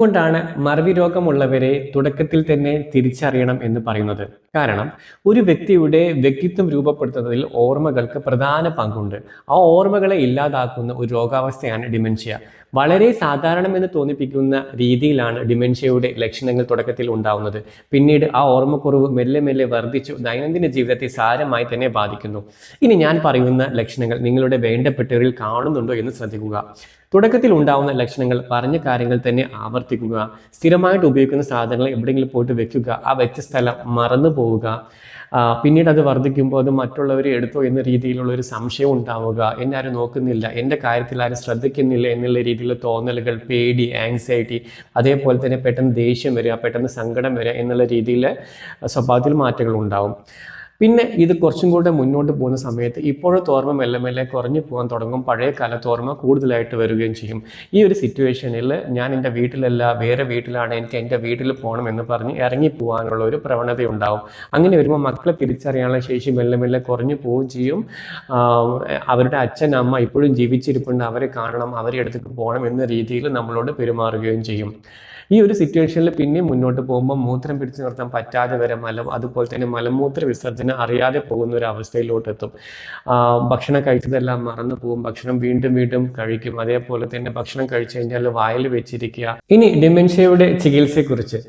കൊണ്ടാണ് മറവി രോഗമുള്ളവരെ തുടക്കത്തിൽ തന്നെ തിരിച്ചറിയണം എന്ന് പറയുന്നത്. കാരണം ഒരു വ്യക്തിയുടെ വ്യക്തിത്വം രൂപപ്പെടുത്തുന്നതിൽ ഓർമ്മകൾക്ക് പ്രധാന പങ്കുണ്ട്. ആ ഓർമ്മകളെ ഇല്ലാതാക്കുന്ന ഒരു രോഗാവസ്ഥയാണ് ഡിമെൻഷ്യ. വളരെ സാധാരണം എന്ന് തോന്നിപ്പിക്കുന്ന രീതിയിലാണ് ഡിമെൻഷ്യയുടെ ലക്ഷണങ്ങൾ തുടക്കത്തിൽ ഉണ്ടാവുന്നത്. പിന്നീട് ആ ഓർമ്മക്കുറവ് മെല്ലെ മെല്ലെ വർദ്ധിച്ചു. ദൈനംദിന ജീവിതത്തെ സാരമായി തന്നെ ബാധിക്കുന്നു. ഇനി ഞാൻ പറയുന്ന ലക്ഷണങ്ങൾ നിങ്ങളുടെ വേണ്ടപ്പെട്ടവരിൽ കാണുന്നുണ്ടോ എന്ന് ശ്രദ്ധിക്കുക. തുടക്കത്തിൽ ഉണ്ടാവുന്ന ലക്ഷണങ്ങൾ പറഞ്ഞ കാര്യങ്ങൾ തന്നെ ആവർത്തിക്കുക. സ്ഥിരമായിട്ട് ഉപയോഗിക്കുന്ന സാധനങ്ങൾ എവിടെയെങ്കിലും പോയിട്ട് വെക്കുക. ആ വെച്ച സ്ഥലം മറന്നു പോവുക. പിന്നീട് അത് വർദ്ധിക്കുമ്പോൾ അത് മറ്റുള്ളവർ എടുത്തോ എന്ന രീതിയിലുള്ള ഒരു സംശയം ഉണ്ടാവുക. എന്നെ ആരും നോക്കുന്നില്ല. എന്റെ കാര്യത്തിൽ ആരും ശ്രദ്ധിക്കുന്നില്ല എന്നുള്ള രീതിയിലുള്ള തോന്നലുകൾ പേടി ആങ്സൈറ്റി അതേപോലെ തന്നെ പെട്ടെന്ന് ദേഷ്യം വരിക പെട്ടെന്ന് സങ്കടം വരിക എന്നുള്ള രീതിയിൽ സ്വഭാവത്തിൽ മാറ്റങ്ങൾ ഉണ്ടാവും പിന്നെ ഇത് കുറച്ചും കൂടെ മുന്നോട്ട് പോകുന്ന സമയത്ത് ഇപ്പോഴത്തെ ഓർമ്മ മെല്ലെ മെല്ലെ കുറഞ്ഞു പോകാൻ തുടങ്ങും. പഴയ കാലത്ത് ഓർമ്മ കൂടുതലായിട്ട് വരികയും ചെയ്യും. ഈ ഒരു സിറ്റുവേഷനിൽ ഞാൻ എന്റെ വീട്ടിലല്ല വേറെ വീട്ടിലാണ് എനിക്ക് എന്റെ വീട്ടിൽ പോകണം എന്ന് പറഞ്ഞ് ഇറങ്ങി പോകാനുള്ള ഒരു പ്രവണത ഉണ്ടാവും അങ്ങനെ വരുമ്പോൾ മക്കളെ തിരിച്ചറിയാനുള്ള ശേഷി മെല്ലെ മെല്ലെ കുറഞ്ഞു പോവുകയും ചെയ്യും. അവരുടെ അച്ഛൻ അമ്മ ഇപ്പോഴും ജീവിച്ചിരിപ്പുണ്ട്. അവരെ കാണണം അവരെ അടുത്തേക്ക് പോകണം എന്ന രീതിയിൽ നമ്മളോട് പെരുമാറുകയും ചെയ്യും. ഈ ഒരു സിറ്റുവേഷനിൽ പിന്നെ മുന്നോട്ട് പോകുമ്പോൾ മൂത്രം പിടിച്ചു നിർത്താൻ പറ്റാതെ വരെ മലം അതുപോലെ തന്നെ മലമൂത്ര വിസർജനം അറിയാതെ പോകുന്ന ഒരു അവസ്ഥയിലോട്ട് എത്തും. ഭക്ഷണം കഴിച്ചതെല്ലാം മറന്നു പോകും. ഭക്ഷണം വീണ്ടും വീണ്ടും കഴിക്കും. അതേപോലെ തന്നെ ഭക്ഷണം കഴിച്ചു കഴിഞ്ഞാൽ വായിൽ വെച്ചിരിക്കുക. ഇനി ഡിമെൻഷ്യയുടെ ചികിത്സയെക്കുറിച്ച്.